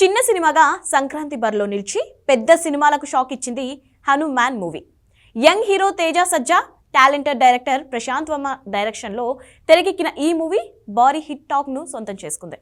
చిన్న సినిమాగా సంక్రాంతి బరిలో నిలిచి పెద్ద సినిమాలకు షాక్ ఇచ్చింది Hanuman movie. Young hero Teja Sajja talented director Prashanth Varma డైరెక్షన్లో తెరకెక్కిన ఈ మూవీ భారీ హిట్ టాక్ను సొంతం చేసుకుంది.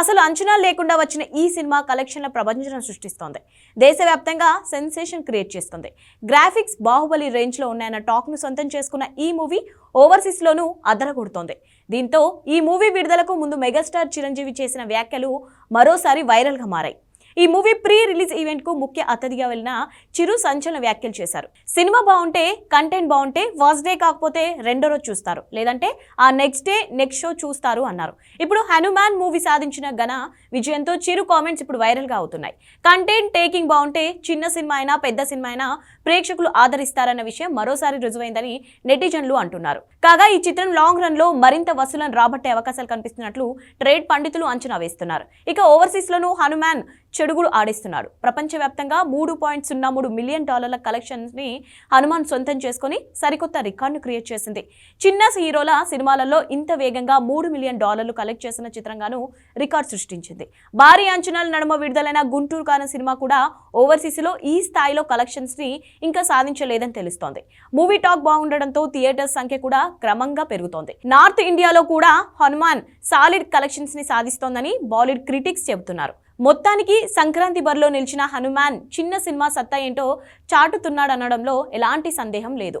అసలు అంచనాలు లేకుండా వచ్చిన ఈ సినిమా కలెక్షన్ల ప్రపంచం సృష్టిస్తోంది. దేశవ్యాప్తంగా సెన్సేషన్ క్రియేట్ చేస్తుంది. గ్రాఫిక్స్ బాహుబలి రేంజ్లో ఉన్నాయన్న టాక్ను సొంతం చేసుకున్న ఈ మూవీ ఓవర్సీస్లోనూ అదరగొడుతోంది దీంతో ఈ మూవీ విడుదలకు ముందు మెగాస్టార్ చిరంజీవి చేసిన వ్యాఖ్యలు మరోసారి వైరల్గా మారాయి. ఈ మూవీ ప్రీ రిలీజ్ ఈవెంట్కు ముఖ్య అతిథిగా వెళ్ళిన చిరు సంచలన వ్యాఖ్యలు చేశారు. సినిమా బాగుంటే కంటెంట్ బాగుంటే ఫస్ట్ డే కాకపోతే రెండో రోజు చూస్తారు. లేదంటే ఆ నెక్స్ట్ డే నెక్స్ట్ షో చూస్తారు అన్నారు. ఇప్పుడు హనుమాన్ మూవీ సాధించిన ఘన విజయంతో చిరు కామెంట్స్ ఇప్పుడు వైరల్గా అవుతున్నాయి. కంటెంట్ టేకింగ్ బాగుంటే చిన్న సినిమా అయినా పెద్ద సినిమా అయినా ప్రేక్షకులు ఆదరిస్తారన్న విషయం మరోసారి రుజువైందని నెటిజన్లు అంటున్నారు. కాగా ఈ చిత్రం లాంగ్ రన్లో మరింత వసూలను రాబట్టే అవకాశాలు కనిపిస్తున్నట్లు ట్రేడ్ పండితులు అంచనా వేస్తున్నారు. ఇక ఓవర్సీస్ లోనూ హనుమాన్ చెడుగుడు ఆడిస్తున్నాడు ప్రపంచవ్యాప్తంగా మూడు పాయింట్ సున్నా మూడు మిలియన్ డాలర్ల కలెక్షన్స్ని హనుమాన్ సొంతం చేసుకుని సరికొత్త రికార్డును క్రియేట్ చేసింది. చిన్న హీరోల సినిమాలలో ఇంత వేగంగా మూడు మిలియన్ డాలర్లు కలెక్ట్ చేసిన చిత్రంగాను రికార్డు సృష్టించింది. భారీ అంచనాల నడుమ విడుదలైన గుంటూరు కాన సినిమా కూడా ఓవర్సీస్లో ఈ స్థాయిలో కలెక్షన్స్ని ఇంకా సాధించలేదని తెలుస్తోంది. మూవీ టాక్ బాగుండడంతో థియేటర్స్ సంఖ్య కూడా క్రమంగా పెరుగుతోంది. నార్త్ ఇండియాలో కూడా హనుమాన్ సాలిడ్ కలెక్షన్స్ని సాధిస్తోందని బాలీవుడ్ క్రిటిక్స్ చెబుతున్నారు. మొత్తానికి సంక్రాంతి బరిలో నిలిచిన హనుమాన్ చిన్న సినిమా సత్తా ఏంటో చాటుతున్నాడనడంలో ఎలాంటి సందేహం లేదు.